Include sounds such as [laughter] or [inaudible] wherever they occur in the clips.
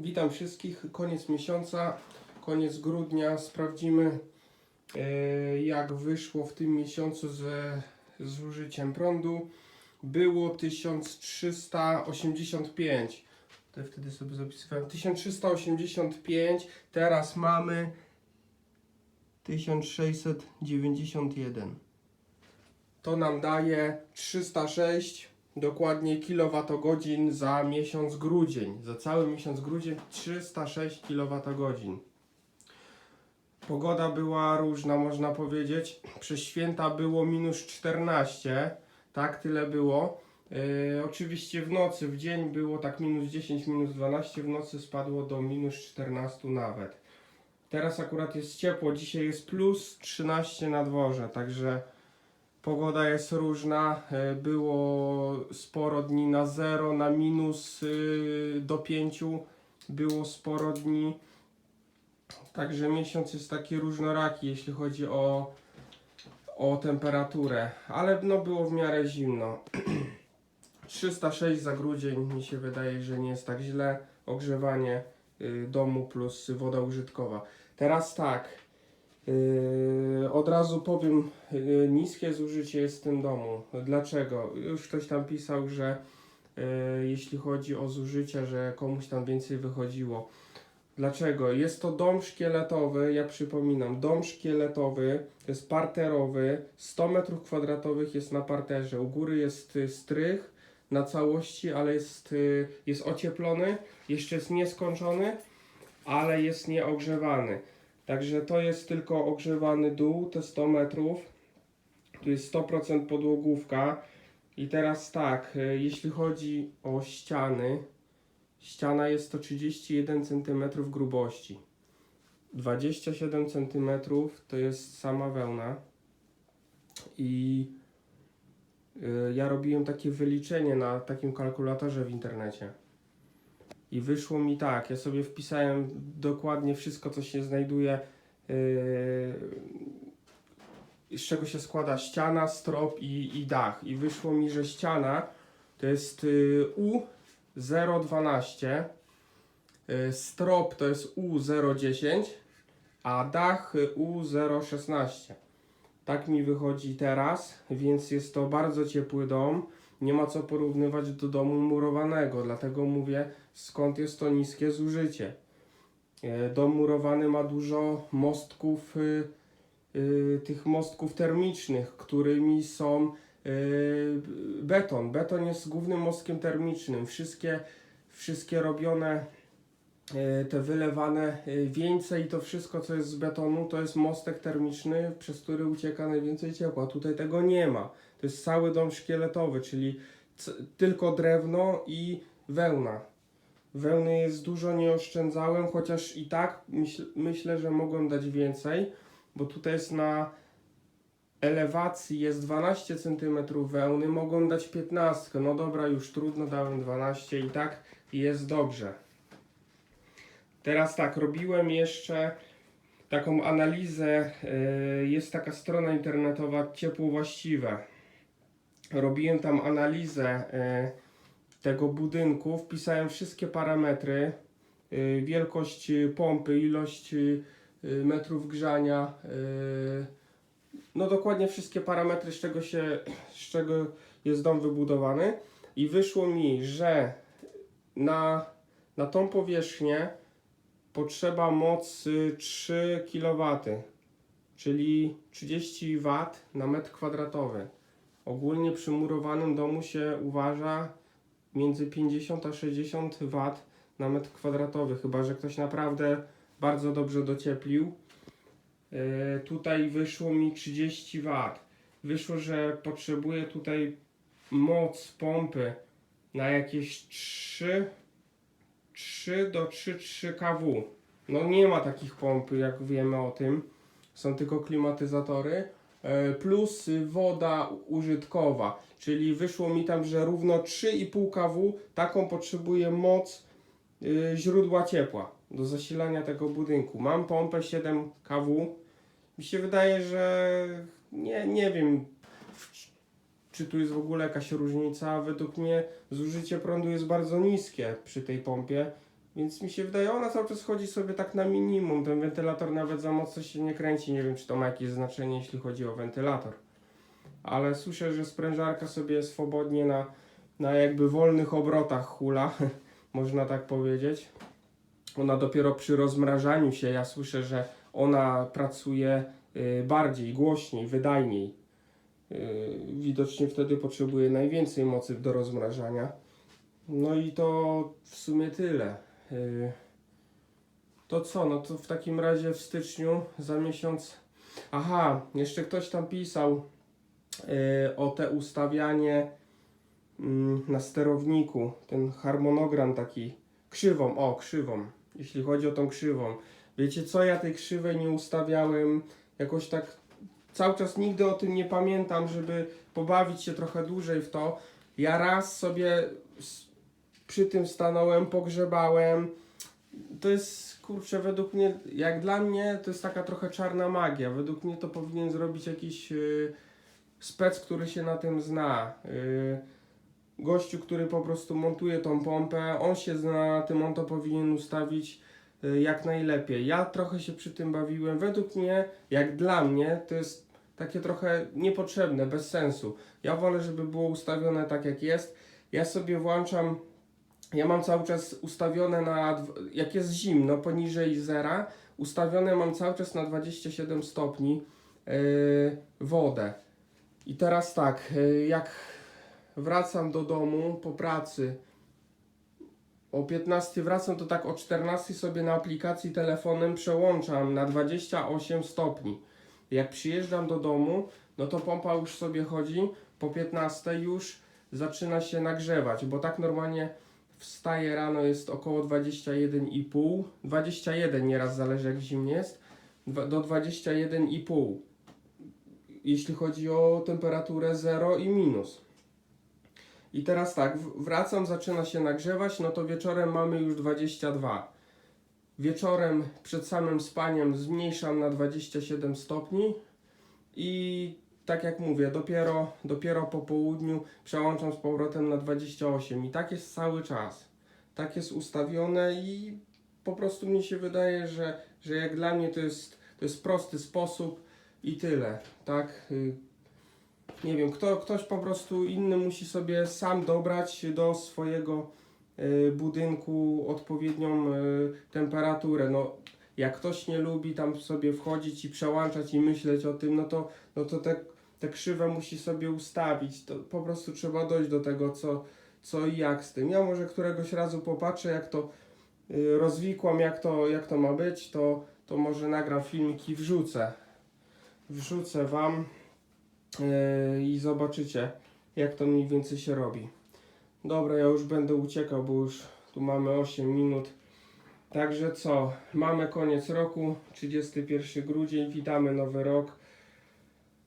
Witam wszystkich. Koniec miesiąca, koniec grudnia. Sprawdzimy, e, jak wyszło w tym miesiącu ze zużyciem prądu. Było 1385. To wtedy sobie zapisywałem. 1385. Teraz mamy 1691. To nam daje 306 dokładnie kilowatogodzin za miesiąc grudzień. Za cały miesiąc grudzień 306 kilowatogodzin. Pogoda była różna, można powiedzieć. Przez święta było minus 14, tak tyle było. Yy, oczywiście w nocy, w dzień było tak minus 10, minus 12, w nocy spadło do minus 14 nawet. Teraz akurat jest ciepło, dzisiaj jest plus 13 na dworze, także pogoda jest różna. E, Było sporo dni na 0, na minus y, do 5, było sporo dni. Także miesiąc jest taki różnoraki, jeśli chodzi o, o temperaturę, ale no było w miarę zimno. [clears throat] 306 za grudzień, mi się wydaje, że nie jest tak źle. Ogrzewanie y, domu plus woda użytkowa. Teraz tak, od razu powiem, yy, niskie zużycie jest w tym domu. Dlaczego? Już ktoś tam pisał, że yy, jeśli chodzi o zużycie, że komuś tam więcej wychodziło. Dlaczego? Jest to dom szkieletowy, ja przypominam, dom szkieletowy, to jest parterowy, 100 m2 jest na parterze, u góry jest y, strych na całości, ale jest, y, jest ocieplony, jeszcze jest nieskończony, ale jest nieogrzewany. Także to jest tylko ogrzewany dół, te 100 metrów. Tu jest 100% podłogówka. I teraz tak, e, jeśli chodzi o ściany, ściana jest to 31 cm grubości. 27 cm to jest sama wełna. I e, ja robiłem takie wyliczenie na takim kalkulatorze w internecie. I wyszło mi tak, ja sobie wpisałem dokładnie wszystko, co się znajduje, yy, z czego się składa ściana, strop i, i dach. I wyszło mi, że ściana to jest yy, U012, yy, strop to jest U010, a dach y, U016. Tak mi wychodzi teraz, więc jest to bardzo ciepły dom. Nie ma co porównywać do domu murowanego, dlatego mówię, skąd jest to niskie zużycie. E, Dom murowany ma dużo mostków, y, y, tych mostków termicznych, którymi są y, beton. Beton jest głównym mostkiem termicznym. Wszystkie, wszystkie robione, te wylewane y, wieńce i to wszystko, co jest z betonu, to jest mostek termiczny, przez który ucieka najwięcej ciepła. Tutaj tego nie ma. To jest cały dom szkieletowy, czyli tylko drewno i wełna. Wełny jest dużo, nie oszczędzałem, chociaż i tak myśl, myślę, że mogłem dać więcej, bo tutaj jest na elewacji jest 12 cm wełny, mogłem dać 15. No dobra, już trudno, dałem 12 i tak jest dobrze. Teraz tak, robiłem jeszcze taką analizę, yy, jest taka strona internetowa Ciepło Właściwe. Robiłem tam analizę yy, tego budynku, wpisałem wszystkie parametry, y, wielkość y, pompy, ilość y, y, metrów grzania, y, no dokładnie wszystkie parametry, z czego, się, z czego jest dom wybudowany i wyszło mi, że na, na tą powierzchnię potrzeba mocy 3 kW, czyli 30 W na metr kwadratowy. Ogólnie przy murowanym domu się uważa między 50 a 60 W na metr kwadratowy, chyba że ktoś naprawdę bardzo dobrze docieplił. E, tutaj wyszło mi 30 W. Wyszło, że potrzebuję tutaj moc pompy na jakieś 3, 3 do 3,3 kW. No nie ma takich pomp, jak wiemy o tym. Są tylko klimatyzatory. E, plus woda użytkowa, czyli wyszło mi tam, że równo 3,5 kW, taką potrzebuję moc y, źródła ciepła do zasilania tego budynku. Mam pompę 7 kW. Mi się wydaje, że nie, nie wiem, czy tu jest w ogóle jakaś różnica. Według mnie zużycie prądu jest bardzo niskie przy tej pompie, Więc mi się wydaje, ona cały czas chodzi sobie tak na minimum. Ten wentylator nawet za mocno się nie kręci. Nie wiem, czy to ma jakieś znaczenie, jeśli chodzi o wentylator. Ale słyszę, że sprężarka sobie swobodnie na, na jakby wolnych obrotach hula, [laughs] można tak powiedzieć. Ona dopiero przy rozmrażaniu się, ja słyszę, że ona pracuje y, bardziej, głośniej, wydajniej. Y, Widocznie wtedy potrzebuje najwięcej mocy do rozmrażania. No i to w sumie tyle. Y, To co? No to w takim razie w styczniu za miesiąc. Aha, jeszcze ktoś tam pisał y, o te ustawianie mm, na sterowniku. Ten harmonogram taki krzywą, o krzywą. Jeśli chodzi o tą krzywą. Wiecie co? Ja tej krzywej nie ustawiałem jakoś tak. Cały czas nigdy o tym nie pamiętam, żeby pobawić się trochę dłużej w to. Ja raz sobie przy tym stanąłem, pogrzebałem. To jest, kurczę, według mnie, jak dla mnie, to jest taka trochę czarna magia. Według mnie to powinien zrobić jakiś y, spec, który się na tym zna. Y, gościu, który po prostu montuje tą pompę, on się zna na tym, on to powinien ustawić jak najlepiej. Ja trochę się przy tym bawiłem. Według mnie, jak dla mnie, to jest takie trochę niepotrzebne, bez sensu. Ja wolę, żeby było ustawione tak jak jest. Ja sobie włączam, ja mam cały czas ustawione na, jak jest zimno, poniżej zera, ustawione mam cały czas na 27 stopni yy, wodę. I teraz tak, yy, jak wracam do domu po pracy, o 15 wracam, to tak o 14 sobie na aplikacji telefonem przełączam na 28 stopni. Jak przyjeżdżam do domu, no to pompa już sobie chodzi, po 15 już zaczyna się nagrzewać, bo tak normalnie wstaje rano jest około 21,5, 21 nieraz zależy jak zimnie jest, do 21,5 jeśli chodzi o temperaturę 0 i minus. I teraz tak, wracam, zaczyna się nagrzewać, no to wieczorem mamy już 22. Wieczorem przed samym spaniem zmniejszam na 27 stopni i tak jak mówię, dopiero, dopiero po południu przełączam z powrotem na 28 i tak jest cały czas. Tak jest ustawione i po prostu mi się wydaje, że, że jak dla mnie to jest, to jest prosty sposób i tyle, tak? Nie wiem, kto, ktoś po prostu inny musi sobie sam dobrać do swojego y, budynku odpowiednią y, temperaturę. No, jak ktoś nie lubi tam sobie wchodzić i przełączać i myśleć o tym, no to, no to te, te krzywe musi sobie ustawić. To po prostu trzeba dojść do tego, co, co i jak z tym. Ja może któregoś razu popatrzę, jak to y, rozwikłam, jak to, jak to ma być, to, to może nagram filmik i wrzucę. Wrzucę Wam i zobaczycie, jak to mniej więcej się robi. Dobra, ja już będę uciekał, bo już tu mamy 8 minut. Także co, mamy koniec roku, 31 grudzień, witamy nowy rok.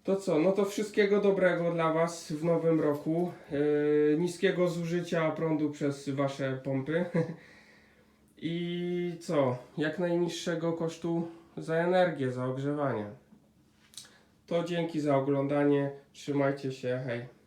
To co, no to wszystkiego dobrego dla Was w nowym roku. Yy, niskiego zużycia prądu przez Wasze pompy. [laughs] I co, jak najniższego kosztu za energię, za ogrzewanie. To dzięki za oglądanie. Trzymajcie się. Hej.